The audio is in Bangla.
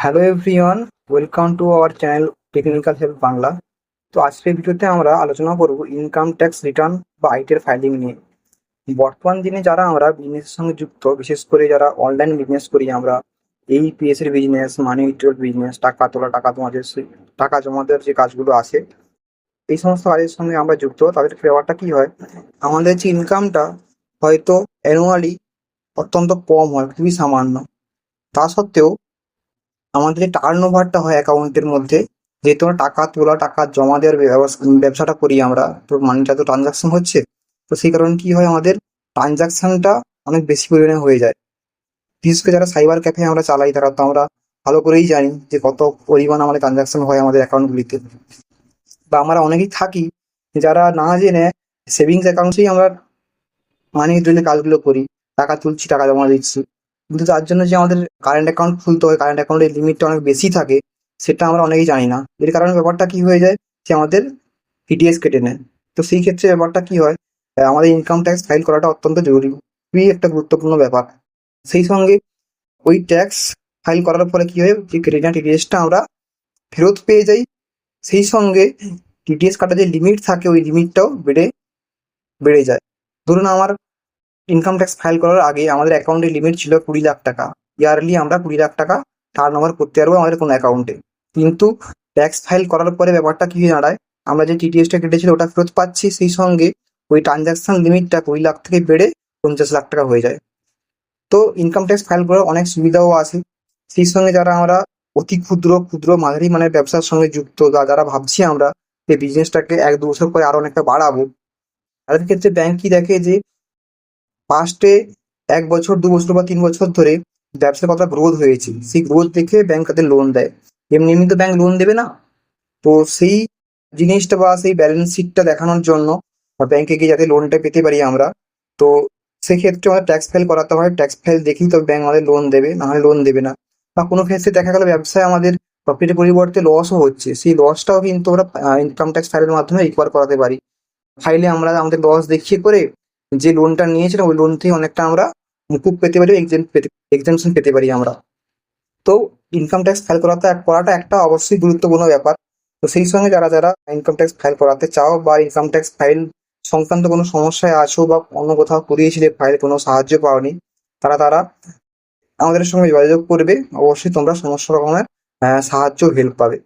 Hello everyone welcome to our channel technical help Bangla তো আজকের ভিডিওতে আমরা আলোচনা করব ইনকাম ট্যাক্স রিটার্ন বা আইটের ফাইলিং নিয়ে। বর্তমান দিনে যারা আমরা বিজনেসের সঙ্গে যুক্ত, বিশেষ করে যারা অনলাইন বিজনেস করি আমরা, এই পিএস এর বিজনেস মানি উইথড্রল বিজনেস টাকা তোলা, টাকা তোমাদের টাকা জমা দেওয়ার যে কাজগুলো আছে, এই সমস্ত কাজের সঙ্গে আমরা যুক্ত, তাদের ব্যাপারটা কি হয়? আমাদের যে ইনকামটা হয়তো অ্যানুয়ালি অত্যন্ত কম হয়, খুবই সামান্য। তা সত্ত্বেও আমাদের যে টার্ন ওভারটা হয় অ্যাকাউন্টের মধ্যে যেহেতু আমরা টাকা তোলা, টাকা জমা দেওয়ার ব্যবসাটা করি আমরা, তো মানিটা তো ট্রানজাকশন হচ্ছে, তো সেই কারণে কি হয় আমাদের ট্রানজাকশনটা অনেক বেশি পরিমাণে হয়ে যায়। বিশেষ করে যারা সাইবার ক্যাফে আমরা চালাই, তারা তো আমরা ভালো করেই জানি যে কত পরিমাণ আমাদের ট্রানজাকশন হয় আমাদের অ্যাকাউন্টগুলিতে বা আমরা অনেকেই থাকি, যারা না জেনে সেভিংস অ্যাকাউন্টেই আমরা মানি উইথড্রলের কাজগুলো করি, টাকা তুলছি, টাকা জমা দিচ্ছি। কিন্তু তার জন্য যে আমাদের কারেন্ট অ্যাকাউন্ট খুলতে হয় কারেন্ট অ্যাকাউন্টের লিমিটটা অনেক বেশি থাকে, সেটা আমরা অনেকেই জানি না। এর কারণে ব্যাপারটা কি হয়ে যায় যে আমাদের টিডিএস কেটে নেয়। তো সেই ক্ষেত্রে ব্যাপারটা কি হয় আমাদের ইনকাম ট্যাক্স ফাইল করাটা অত্যন্ত জরুরি, খুবই একটা গুরুত্বপূর্ণ ব্যাপার। সেই সঙ্গে ওই ট্যাক্স ফাইল করার ফলে কি হয় যে নেওয়া টিডিএসটা আমরা ফেরত পেয়ে যাই। সেই সঙ্গে টিডিএস কাটার যে লিমিট থাকে, ওই লিমিটটাও বেড়ে বেড়ে যায়। ধরুন আমার ইনকাম ট্যাক্স ফাইল করার আগে আমাদের অ্যাকাউন্টের লিমিট ছিল কুড়ি লাখ টাকা। ইয়ারলি আমরা কুড়ি লাখ টাকা টার্ন ওভার করতে পারব আমাদের কোনো অ্যাকাউন্টে কিন্তু ট্যাক্স ফাইল করার পরে ব্যাপারটা কী দাঁড়ায়? আমরা যে টিটিএসটা কেটেছিল ওটা ফেরত পাচ্ছি, সেই সঙ্গে ওই ট্রানজাকশন লিমিটটা কুড়ি লাখ থেকে বেড়ে পঞ্চাশ লাখ টাকা হয়ে যায়। তো ইনকাম ট্যাক্স ফাইল করার অনেক সুবিধাও আছে। সেই সঙ্গে যারা আমরা অতি ক্ষুদ্র ক্ষুদ্র মাঝারি মানের ব্যবসার সঙ্গে যুক্ত যারা ভাবছি আমরা যে বিজনেসটাকে এক দু বছর পরে আরও অনেকটা বাড়াবো। তাদের ক্ষেত্রে ব্যাংক কি দেখে যে ফার্স্টে এক বছর, দু বছর বা তিন বছর ধরে ব্যবসার কতটা গ্রোথ হয়েছে। সেই গ্রোথ দেখে ব্যাংক তাদের লোন দেয়। এমনি এমনি তো ব্যাংক লোন দেবে না। তো সেই জিনিসটা বা সেই ব্যালেন্স শিটটা দেখানোর জন্য ব্যাংকে গিয়ে যাতে লোনটা পেতে পারি আমরা, তো সেক্ষেত্রে আমাদের ট্যাক্স ফাইল করাতে হয়। ট্যাক্স ফাইল দেখেই তো ব্যাংক আমাদের লোন দেবে, না হলে লোন দেবে না। বা কোনো ক্ষেত্রে দেখা গেল ব্যবসায় আমাদের প্রফিটের পরিবর্তে লসও হচ্ছে। সেই লসটাও কিন্তু আমরা ইনকাম ট্যাক্স ফাইলের মাধ্যমে রিকভার করাতে পারি। ফাইলে আমরা আমাদের লস দেখিয়ে করে যে লোনটা নিয়েছিলাম ওই লোন থেকে অনেকটা আমরা মুকুব পেতে পারি পেতে এক্সেমশন পেতে পারি আমরা। তো ইনকাম ট্যাক্স ফাইল করাতে করাটা একটা অবশ্যই গুরুত্বপূর্ণ ব্যাপার। তো সেই সঙ্গে যারা যারা ইনকাম ট্যাক্স ফাইল করাতে চাও বা ইনকাম ট্যাক্স ফাইল সংক্রান্ত কোনো সমস্যায় আছো বা অন্য কোথাও করিয়েছিলে ফাইল কোনো সাহায্য পাওনি, তারা তারা আমাদের সঙ্গে যোগাযোগ করবে। অবশ্যই তোমরা সমস্ত রকমের সাহায্য হেল্প পাবে।